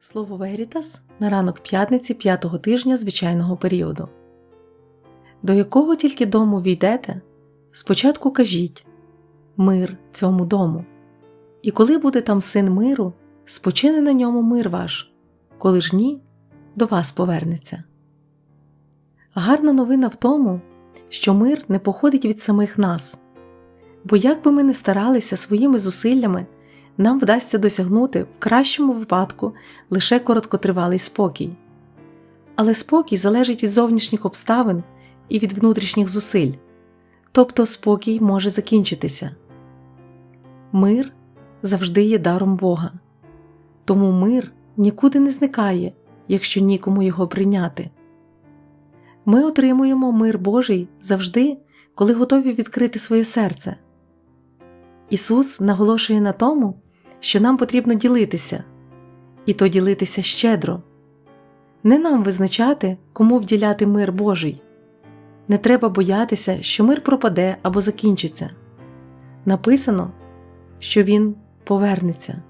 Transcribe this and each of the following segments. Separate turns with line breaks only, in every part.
Слово Верітас на ранок п'ятниці п'ятого тижня звичайного періоду. До якого тільки дому війдете, спочатку кажіть Мир цьому дому. І коли буде там син миру, спочине на ньому мир ваш, коли ж ні, до вас повернеться. Гарна новина в тому, що мир не походить від самих нас, бо як би ми не старалися своїми зусиллями, нам вдасться досягнути в кращому випадку лише короткотривалий спокій. Але спокій залежить від зовнішніх обставин і від внутрішніх зусиль, тобто спокій може закінчитися. Мир завжди є даром Бога, тому мир нікуди не зникає, якщо нікому його прийняти. Ми отримуємо мир Божий завжди, коли готові відкрити своє серце. Ісус наголошує на тому, що нам потрібно ділитися, і то ділитися щедро. Не нам визначати, кому вділяти мир Божий. Не треба боятися, що мир пропаде або закінчиться. Написано, що він повернеться.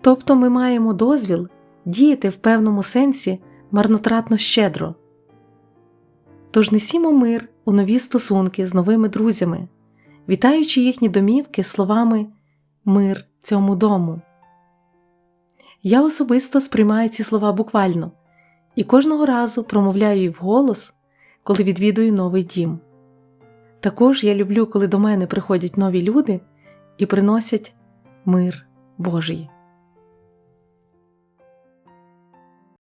Тобто ми маємо дозвіл діяти в певному сенсі марнотратно щедро. Тож несімо мир у нові стосунки з новими друзями, вітаючи їхні домівки словами Мир цьому дому. Я особисто сприймаю ці слова буквально і кожного разу промовляю їх вголос, коли відвідую новий дім. Також я люблю, коли до мене приходять нові люди і приносять мир Божий.